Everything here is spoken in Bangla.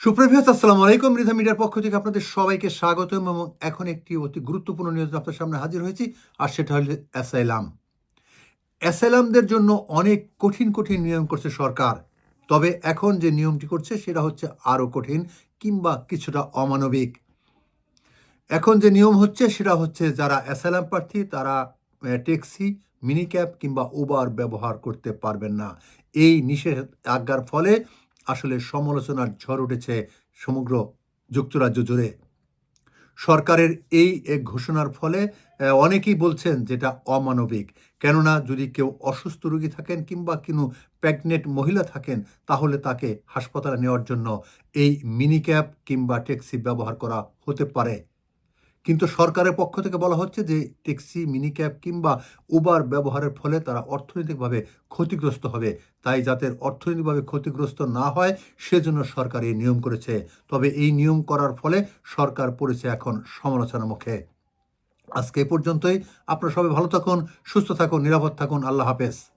সুপ্রভিয়াস আসসালামু আলাইকুম। রিধা মিডিয়ার পক্ষ থেকে আপনাদের সবাইকে স্বাগতম এবং এখন একটি অতি গুরুত্বপূর্ণ নিউজ আপনার সামনে হাজির হয়েছি, আর সেটা হল অ্যাসাইলাম। অ্যাসাইলামদের জন্য অনেক কঠিন কঠিন নিয়ম করছে সরকার। তবে এখন যে নিয়মটি করছে, সেটা হচ্ছে আরও কঠিন কিংবা কিছুটা অমানবিক। এখন যে নিয়ম হচ্ছে, সেটা হচ্ছে যারা অ্যাসাইলাম প্রার্থী, তারা ট্যাক্সি, মিনি ক্যাব কিংবা উবার ব্যবহার করতে পারবেন না। এই নিষেধাজ্ঞার ফলে আসলে সমালোচনার ঝড় উঠেছে সমগ্র যুক্তরাজ্য জুড়ে। সরকারের এই এক ঘোষণার ফলে অনেকেই বলছেন যেটা অমানবিক। কেননা যদি কেউ অসুস্থ রোগী থাকেন কিংবা কোনো প্রেগনেন্ট মহিলা থাকেন, তাহলে তাকে হাসপাতালে নেওয়ার জন্য এই মিনি ক্যাব কিংবা ট্যাক্সি ব্যবহার করা হতে পারে। কিন্তু সরকারের পক্ষ থেকে বলা হচ্ছে যে ট্যাক্সি মিনি ক্যাব কিংবা উবার ব্যবহারের ফলে তারা অর্থনৈতিকভাবে ক্ষতিগ্রস্ত হবে। তাই যাতে অর্থনৈতিকভাবে ক্ষতিগ্রস্ত না হয়, সেজন্য সরকার এই নিয়ম করেছে। তবে এই নিয়ম করার ফলে সরকার পড়েছে এখন সমালোচনার মুখে। আজকে পর্যন্তই। আপনারা সবাই ভালো থাকুন, সুস্থ থাকুন, নিরাপদ থাকুন। আল্লাহ হাফেজ।